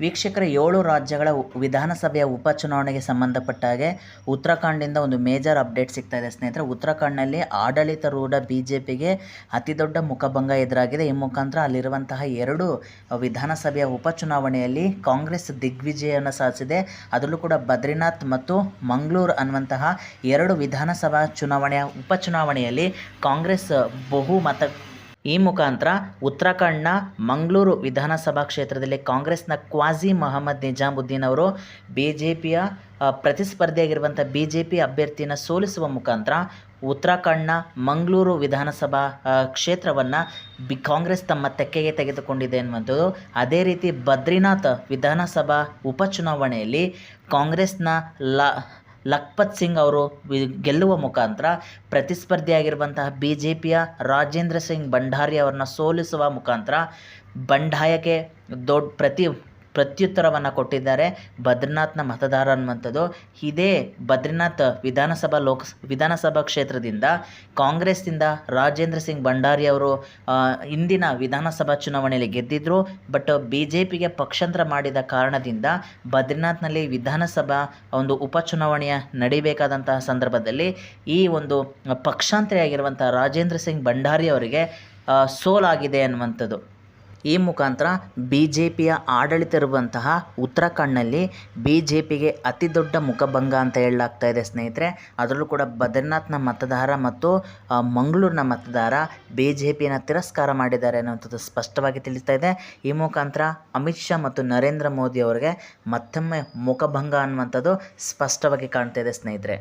ವೀಕ್ಷಕರ, ಏಳು ರಾಜ್ಯಗಳ ವಿಧಾನಸಭೆಯ ಉಪಚುನಾವಣೆಗೆ ಸಂಬಂಧಪಟ್ಟ ಹಾಗೆ ಉತ್ತರಾಖಂಡಿಂದ ಒಂದು ಮೇಜರ್ ಅಪ್ಡೇಟ್ ಸಿಗ್ತಾ ಇದೆ ಸ್ನೇಹಿತರೆ. ಉತ್ತರಾಖಂಡ್ನಲ್ಲಿ ಆಡಳಿತಾರೂಢ ಬಿ ಜೆ ಪಿಗೆ ಅತಿ ದೊಡ್ಡ ಮುಖಭಂಗ ಎದುರಾಗಿದೆ. ಈ ಮುಖಾಂತರ ಅಲ್ಲಿರುವಂತಹ ಎರಡು ವಿಧಾನಸಭೆಯ ಉಪಚುನಾವಣೆಯಲ್ಲಿ ಕಾಂಗ್ರೆಸ್ ದಿಗ್ವಿಜಯವನ್ನು ಸಾಧಿಸಿದೆ. ಅದರಲ್ಲೂ ಕೂಡ ಬದ್ರಿನಾಥ್ ಮತ್ತು ಮಂಗಳೂರು ಅನ್ನುವಂತಹ ಎರಡು ವಿಧಾನಸಭಾ ಚುನಾವಣೆಯ ಉಪಚುನಾವಣೆಯಲ್ಲಿ ಕಾಂಗ್ರೆಸ್ ಬಹುಮತ ಈ ಮುಖಾಂತರ ಉತ್ತರಾಖಂಡ್ನ ಮಂಗಳೂರು ವಿಧಾನಸಭಾ ಕ್ಷೇತ್ರದಲ್ಲಿ ಕಾಂಗ್ರೆಸ್ನ ಕ್ವಾಜಿ ಮೊಹಮ್ಮದ್ ನಿಜಾಮುದ್ದೀನ್ ಅವರು ಬಿ ಜೆ ಪಿಯ ಪ್ರತಿಸ್ಪರ್ಧಿಯಾಗಿರುವಂಥ ಬಿ ಜೆ ಪಿ ಅಭ್ಯರ್ಥಿಯನ್ನು ಸೋಲಿಸುವ ಮುಖಾಂತರ ಉತ್ತರಾಖಂಡ್ನ ಮಂಗಳೂರು ವಿಧಾನಸಭಾ ಕ್ಷೇತ್ರವನ್ನು ಬಿ, ಕಾಂಗ್ರೆಸ್ ತಮ್ಮ ತೆಕ್ಕೆಗೆ ತೆಗೆದುಕೊಂಡಿದೆ ಎನ್ನುವಂಥದ್ದು. ಅದೇ ರೀತಿ ಬದ್ರಿನಾಥ್ ವಿಧಾನಸಭಾ ಉಪಚುನಾವಣೆಯಲ್ಲಿ ಕಾಂಗ್ರೆಸ್ನ ಲ ಲಖ್ಪತ್ ಸಿಂಗ್ ಅವರು ಗೆಲ್ಲುವ ಮುಖಾಂತರ ಪ್ರತಿಸ್ಪರ್ಧಿಯಾಗಿರುವಂತಹ ಬಿ ಜೆ ಪಿಯ ರಾಜೇಂದ್ರ ಸಿಂಗ್ ಭಂಡಾರಿ ಅವರನ್ನ ಸೋಲಿಸುವ ಮುಖಾಂತರ ಬಂಡಾಯಕ್ಕೆ ದೊಡ್ಡ ಪ್ರತಿ ಪ್ರತ್ಯುತ್ತರವನ್ನು ಕೊಟ್ಟಿದ್ದಾರೆ ಬದ್ರಿನಾಥ್ನ ಮತದಾರ ಅನ್ನುವಂಥದ್ದು. ಇದೇ ಬದ್ರಿನಾಥ್ ವಿಧಾನಸಭಾ ಲೋಕ ವಿಧಾನಸಭಾ ಕ್ಷೇತ್ರದಿಂದ ಕಾಂಗ್ರೆಸ್ನಿಂದ ರಾಜೇಂದ್ರ ಸಿಂಗ್ ಭಂಡಾರಿ ಅವರು ಇಂದಿನ ವಿಧಾನಸಭಾ ಚುನಾವಣೆಯಲ್ಲಿ ಗೆದ್ದಿದ್ರು. ಬಟ್ ಬಿ ಜೆ ಪಿಗೆ ಪಕ್ಷಾಂತರ ಮಾಡಿದ ಕಾರಣದಿಂದ ಬದ್ರಿನಾಥ್ನಲ್ಲಿ ವಿಧಾನಸಭಾ ಒಂದು ಉಪಚುನಾವಣೆಯ ನಡಿಬೇಕಾದಂತಹ ಸಂದರ್ಭದಲ್ಲಿ ಈ ಒಂದು ಪಕ್ಷಾಂತರಿಯಾಗಿರುವಂಥ ರಾಜೇಂದ್ರ ಸಿಂಗ್ ಭಂಡಾರಿ ಅವರಿಗೆ ಸೋಲಾಗಿದೆ ಅನ್ನುವಂಥದ್ದು. ಈ ಮುಖಾಂತರ ಬಿ ಜೆ ಪಿಯ ಆಡಳಿತ ಇರುವಂತಹ ಉತ್ತರಾಖಂಡ್ನಲ್ಲಿ ಬಿ ಜೆ ಪಿಗೆ ಅತಿ ದೊಡ್ಡ ಮುಖಭಂಗ ಅಂತ ಹೇಳಲಾಗ್ತಾ ಇದೆ ಸ್ನೇಹಿತರೆ. ಅದರಲ್ಲೂ ಕೂಡ ಬದ್ರಿನಾಥ್ನ ಮತದಾರ ಮತ್ತು ಮಂಗಳೂರಿನ ಮತದಾರ ಬಿ ಜೆ ಪಿಯನ್ನು ತಿರಸ್ಕಾರ ಮಾಡಿದ್ದಾರೆ ಅನ್ನುವಂಥದ್ದು ಸ್ಪಷ್ಟವಾಗಿ ತಿಳಿಸ್ತಾ ಇದೆ. ಈ ಮುಖಾಂತರ ಅಮಿತ್ ಶಾ ಮತ್ತು ನರೇಂದ್ರ ಮೋದಿ ಅವರಿಗೆ ಮತ್ತೊಮ್ಮೆ ಮುಖಭಂಗ ಅನ್ನುವಂಥದ್ದು ಸ್ಪಷ್ಟವಾಗಿ ಕಾಣ್ತಾ ಇದೆ ಸ್ನೇಹಿತರೆ.